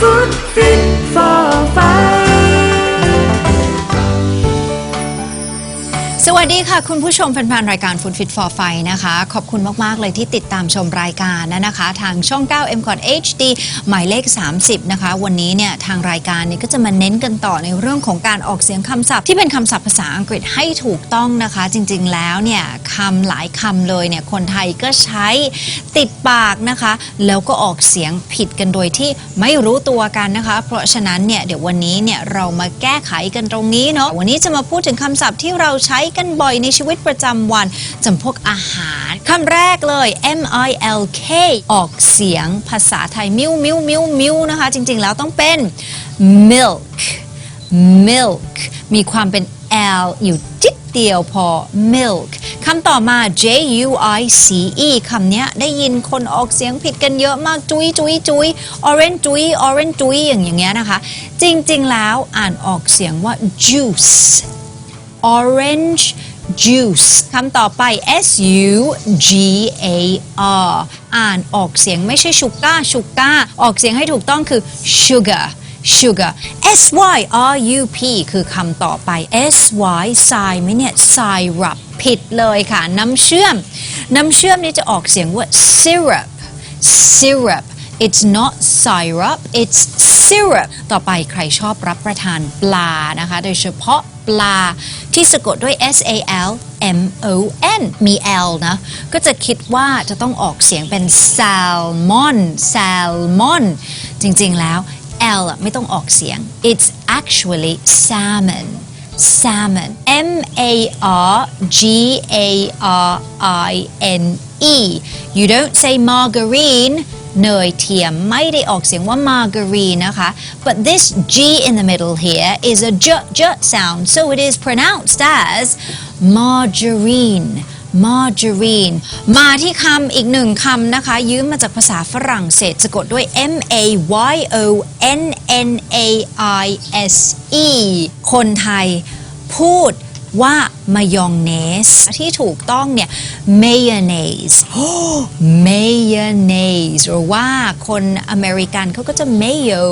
부 สวัสดีค่ะ คุณผู้ชมแฟนๆ รายการ Food Fit for Fight นะคะ ขอบคุณมาก ๆ เลยที่ติดตามชมรายการนะนะคะ ทางช่อง 9 m c o t HD หมายเลข 30 นะคะ วันนี้เนี่ย ทางรายการเนี่ยก็จะมาเน้นกันต่อในเรื่องของการออกเสียงคำศัพท์ที่เป็นคำศัพท์ภาษาอังกฤษให้ถูกต้องนะคะ จริงๆ แล้วเนี่ยคำหลายคำเลยเนี่ย คนไทยก็ใช้ติดปากนะคะ แล้วก็ออกเสียงผิดกันโดยที่ไม่รู้ตัวกันนะคะ เพราะฉะนั้นเนี่ยเดี๋ยววันนี้เนี่ยเรามาแก้ไขกันตรงนี้เนาะวันนี้จะมาพูดถึงคำศัพท์ที่เราใช้กันบ่อยในชีวิตประจำวันจำพวกอาหารคำแรกเลย M I L K ออกเสียงภาษาไทยมิ้วมิ้วมิ้วมิ้วนะคะ จริงๆแล้วต้องเป็น milk milk มีความเป็น L อยู่จิดเดียวพอ milk คำต่อมา J U I C E คำเนี้ยได้ยินคนออกเสียงผิดกันเยอะมาก จุยจุยจุย orange จุย orange จุยอย่างอย่างเงี้ยนะคะ จริง ๆ แล้วอ่านออกเสียงว่า juice orange juice คำต่อไป S U G A R อ่านออกเสียงไม่ใช่ sugar sugar ออกเสียงให้ถูกต้องคือ sugar sugar S Y R U P คือคำต่อไป S Y ทรายไหมเนี่ย syrup ผิดเลยค่ะ น้ำเชื่อม น้ำเชื่อมนี่จะออกเสียงว่า syrup syrup it's not syrup it's syrup ต่อไปใครชอบรับประทานปลานะคะ โดยเฉพาะปลาที่สะกดด้วย S A L M O N มี L นะ ก็จะคิดว่าจะต้องออกเสียงเป็น salmon salmon จริงๆแล้ว L ไม่ต้องออกเสียง it's actually salmon salmon M A R G A R I N E you don't say margarine เนยเทียมไม่ได้ออกเสียงว่า margarine นะคะ but this G in the middle here is a j j sound so it is pronounced as margarine margarine มาที่คำอีกหนึ่งคำนะคะ ยืมมาจากภาษาฝรั่งเศสสะกดด้วย M A Y O N N A I S E คนไทยพูด ว่ามายองเนส ที่ถูกต้องเนี่ย mayonnaise mayonnaise หรือว่าคนอเมริกันเขาก็จะ mayo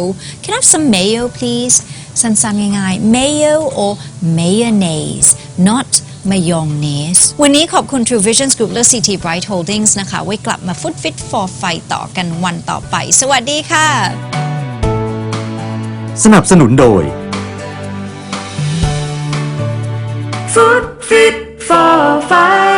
can I have some mayo please สั้นๆง่ายๆ mayo or mayonnaise not มายองเนส วันนี้ขอบคุณ True Visions Group และ CT Bright Holdings นะคะ ไว้กลับมาฟุตฟิต for ไฟต่อกันวันต่อไป สวัสดีค่ะ สนับสนุนโดย Food Fit for Fight